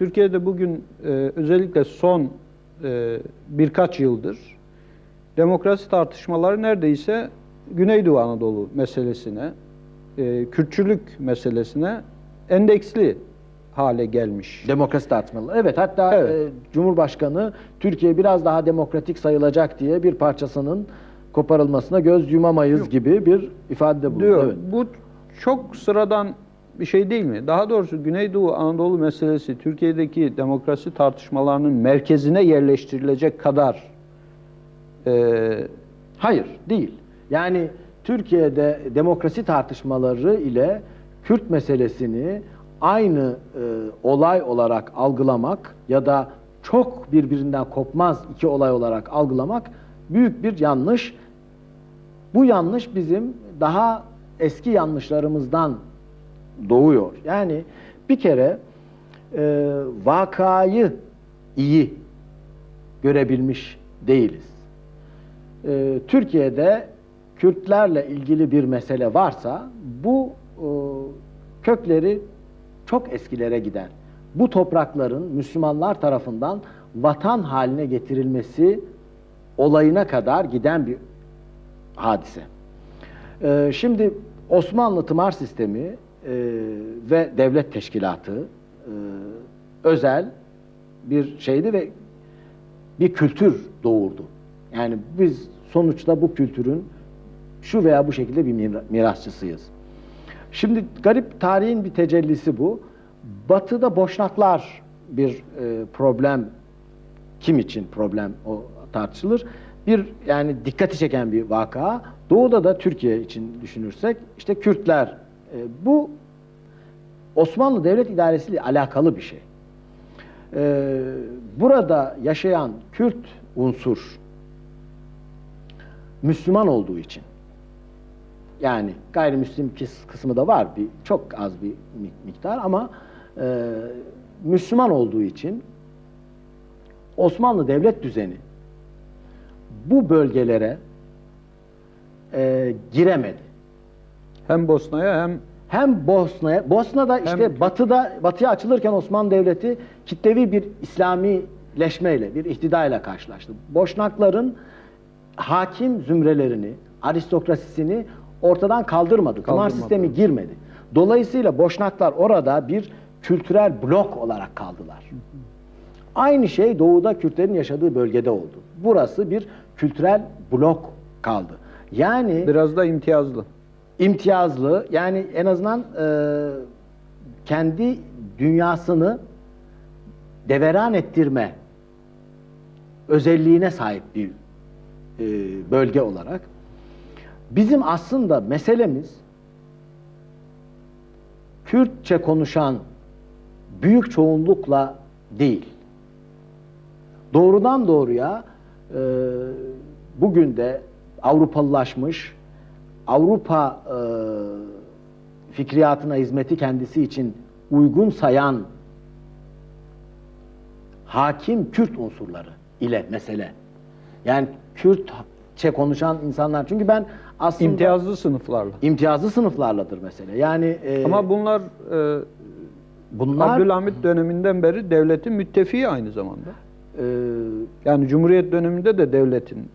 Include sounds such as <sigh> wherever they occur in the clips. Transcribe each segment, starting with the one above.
Türkiye'de bugün e, özellikle son e, birkaç yıldır demokrasi tartışmaları neredeyse Güneydoğu Anadolu meselesine, e, Kürtçülük meselesine endeksli hale gelmiş. Demokrasi tartışmaları. Evet hatta Evet. e, Cumhurbaşkanı Türkiye biraz daha demokratik sayılacak diye bir parçasının koparılmasına göz yumamayız gibi bir ifade bulundu. diyor. Evet. Bu çok sıradan bir şey değil mi? Daha doğrusu Güneydoğu Anadolu meselesi Türkiye'deki demokrasi tartışmalarının merkezine yerleştirilecek kadar e, Hayır, değil. Yani Türkiye'de demokrasi tartışmaları ile Kürt meselesini aynı e, olay olarak algılamak ya da çok birbirinden kopmaz iki olay olarak algılamak büyük bir yanlış. Bu yanlış bizim daha eski yanlışlarımızdan doğuyor. Yani bir kere e, vakayı iyi görebilmiş değiliz. Ee, Türkiye'de Kürtlerle ilgili bir mesele varsa bu e, kökleri çok eskilere giden. Bu toprakların Müslümanlar tarafından vatan haline getirilmesi olayına kadar giden bir hadise. Ee, şimdi Osmanlı tımar sistemi e, ve devlet teşkilatı e, özel bir şeydi ve bir kültür doğurdu. Yani biz sonuçta bu kültürün şu veya bu şekilde bir mira- mirasçısıyız. Şimdi garip tarihin bir tecellisi bu. Batı'da boşnaklar bir e, problem kim için problem o tartışılır. Bir yani dikkati çeken bir vaka. Doğu'da da Türkiye için düşünürsek işte Kürtler e, bu Osmanlı Devlet İdaresi ile alakalı bir şey. Ee, burada yaşayan Kürt unsur Müslüman olduğu için yani gayrimüslim kısmı da var bir çok az bir mi- miktar ama e, Müslüman olduğu için Osmanlı devlet düzeni bu bölgelere e, giremedi. Hem Bosna'ya hem Hem Bosna'ya, Bosna'da işte Hem- batıda batıya açılırken Osmanlı Devleti kitlevi bir İslamileşmeyle, bir ihtidayla karşılaştı. Boşnakların hakim zümrelerini, aristokrasisini ortadan kaldırmadı. Kaldırmadı. sistemi girmedi. Dolayısıyla Boşnaklar orada bir kültürel blok olarak kaldılar. Aynı şey doğuda Kürtlerin yaşadığı bölgede oldu. Burası bir kültürel blok kaldı. Yani biraz da imtiyazlı. İmtiyazlı yani en azından e, kendi dünyasını deveran ettirme özelliğine sahip bir e, bölge olarak bizim aslında meselemiz Kürtçe konuşan büyük çoğunlukla değil. Doğrudan doğruya e, bugün de Avrupalılaşmış, Avrupa e, fikriyatına hizmeti kendisi için uygun sayan hakim Kürt unsurları ile mesele. Yani Kürtçe konuşan insanlar. Çünkü ben aslında İmtiyazlı sınıflarla. imtiyazlı sınıflarladır mesele. Yani e, Ama bunlar e, bunlar Abdülhamit döneminden beri devletin müttefiği aynı zamanda. e, Yani Cumhuriyet döneminde de devletin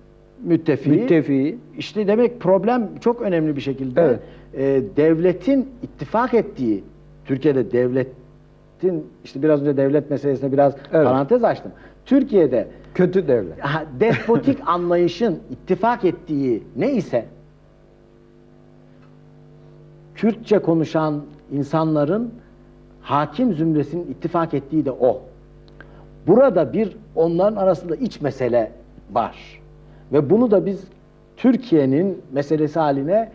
müttefiği. müttefiği. İşte demek problem çok önemli bir şekilde Evet. e, devletin ittifak ettiği Türkiye'de devletin işte biraz önce devlet meselesine biraz Evet. parantez açtım. Türkiye'de Kötü devlet. despotik <laughs> anlayışın ittifak ettiği ne ise Kürtçe konuşan insanların hakim zümresinin ittifak ettiği de o. Burada bir onların arasında iç mesele var. Ve bunu da biz Türkiye'nin meselesi haline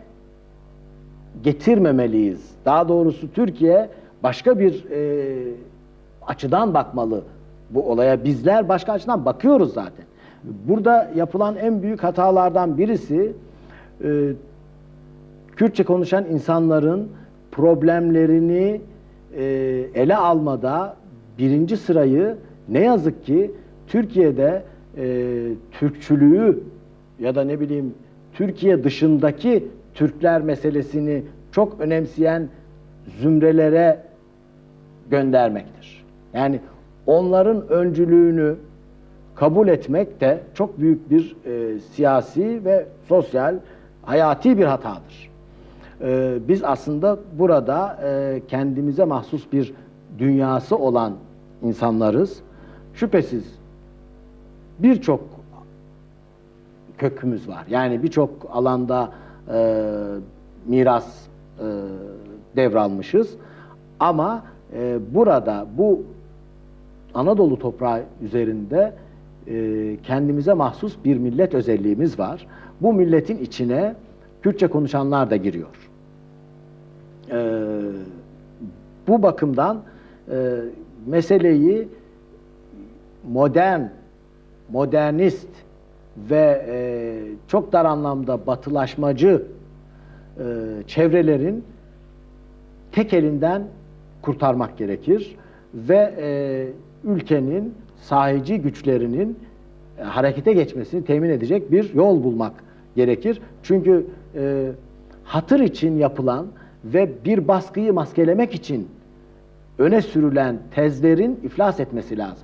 getirmemeliyiz. Daha doğrusu Türkiye başka bir e, açıdan bakmalı bu olaya. Bizler başka açıdan bakıyoruz zaten. Burada yapılan en büyük hatalardan birisi e, Kürtçe konuşan insanların problemlerini e, ele almada birinci sırayı ne yazık ki Türkiye'de e, Türkçülüğü ya da ne bileyim Türkiye dışındaki Türkler meselesini çok önemseyen zümrelere göndermektir. Yani onların öncülüğünü kabul etmek de çok büyük bir e, siyasi ve sosyal, hayati bir hatadır. E, biz aslında burada e, kendimize mahsus bir dünyası olan insanlarız. Şüphesiz birçok kökümüz var. Yani birçok alanda e, miras e, devralmışız. Ama e, burada bu Anadolu toprağı üzerinde e, kendimize mahsus bir millet özelliğimiz var. Bu milletin içine Kürtçe konuşanlar da giriyor. E, bu bakımdan e, meseleyi modern, modernist ve e, çok dar anlamda batılaşmacı e, çevrelerin tek elinden kurtarmak gerekir ve e, ülkenin sahici güçlerinin e, harekete geçmesini temin edecek bir yol bulmak gerekir. Çünkü e, hatır için yapılan ve bir baskıyı maskelemek için öne sürülen tezlerin iflas etmesi lazım.